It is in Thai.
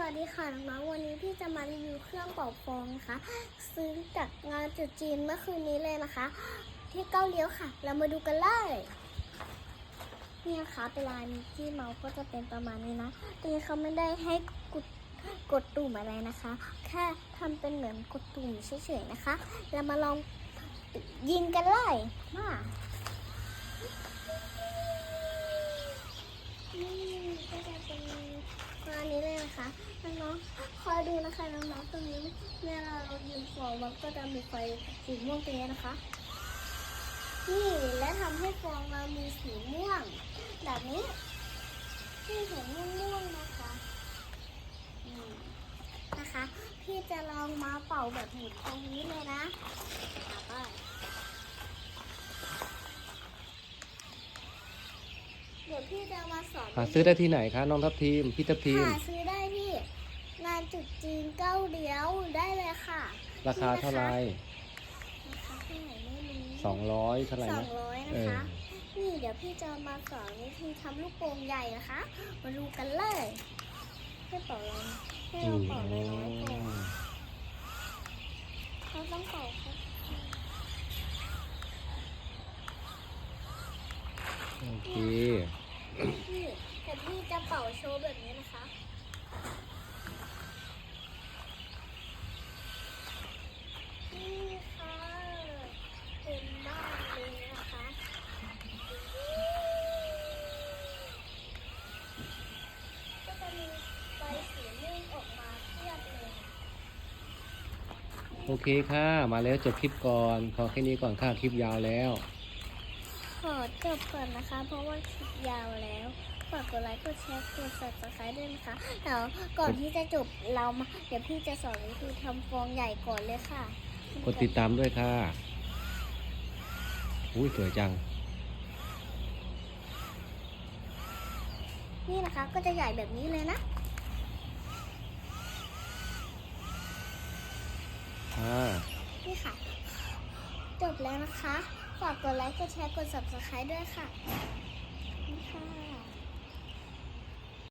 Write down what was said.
วัสดีค่ะน้องๆวันนี้พี่จะมารีวิวเครื่องเป่าฟองนะคะ ซื้อจากงานจุดจีนเมื่อคืนนี้เลยนะคะ ที่เก้าเลี้ยวค่ะ เรามาดูกันเลยนี่นะคะเป็นลายมิกกี้เมาส์ก็จะเป็นประมาณนี้นะแต่เขาไม่ได้ให้กดกดตุ่มอะไรนะคะ แค่ทำเป็นเหมือนกดตุ่มเฉยๆนะคะ เรามาลองยิงกันเลยมานี่ก็จะเป็น มาอันนี้เลยนะคะน้องๆคอย ดูนะคะน้องๆตรงนี้เวลาเรายิงฟองมันก็จะมีไฟสีม่วงตรงนี้นะคะ นี่และทำให้ฟองเรามีสีม่วง แบบนี้ที่เห็นม่วงๆนะคะนี่นะคะ พี่จะลองมาเป่าแบบหมุนตรงนี้เลยนะเอาไปเดี๋ยวพี่จะมาสอนหาซื้อได้ที่ไหนคะน้องทัพทีมพี่ทัพทีมหาซื้อได้ที่งาน จุดจีนเก้าเดียวได้เลยค่ะราคาเท่าไหร่ราคาเท่าไหร่ไม่รู้สองร้อยเท่าไหร่สอนะงร้อยเอนะอคะ นี่เดี๋ยวพี่จะมาสอนวิธีทำลูกโป่งใหญ่นะคะ มาดูกันเลยให้เป่าลองให้อืเรามเป่าน้อยๆก่อน เขาต้องเป่าค่ะโอเค พี่แต่พี่จะเป่าโชว์แบบนี้นะคะ นี่ค่ะเต็มมากเลยนะคะ ก็จะมีไฟสีม่วงออกมาเทียบเลย โอเคค่ะ มาแล้วจบคลิปก่อน ขอแค่นี้ก่อนค่ะ คลิปยาวแล้ว ขอจบก่อนนะคะ เพราะว่าคลิปยาวแล้วฝากกดไลค์กดแชร์กด subscribe ด้วยนะคะเดี๋ยวก่อนที่จะจบเรามา เดี๋ยวพี่จะสอนวิธีทำฟองใหญ่ก่อนเลยค่ะ กดติดตามด้วยค่ะ อุ้ยสวยจัง นี่นะคะก็จะใหญ่แบบนี้เลยนะค่ะ นี่ค่ะ จบแล้วนะคะ ฝากกดไลค์ กดแชร์ กด subscribe ด้วยค่ะนี่ค่ะ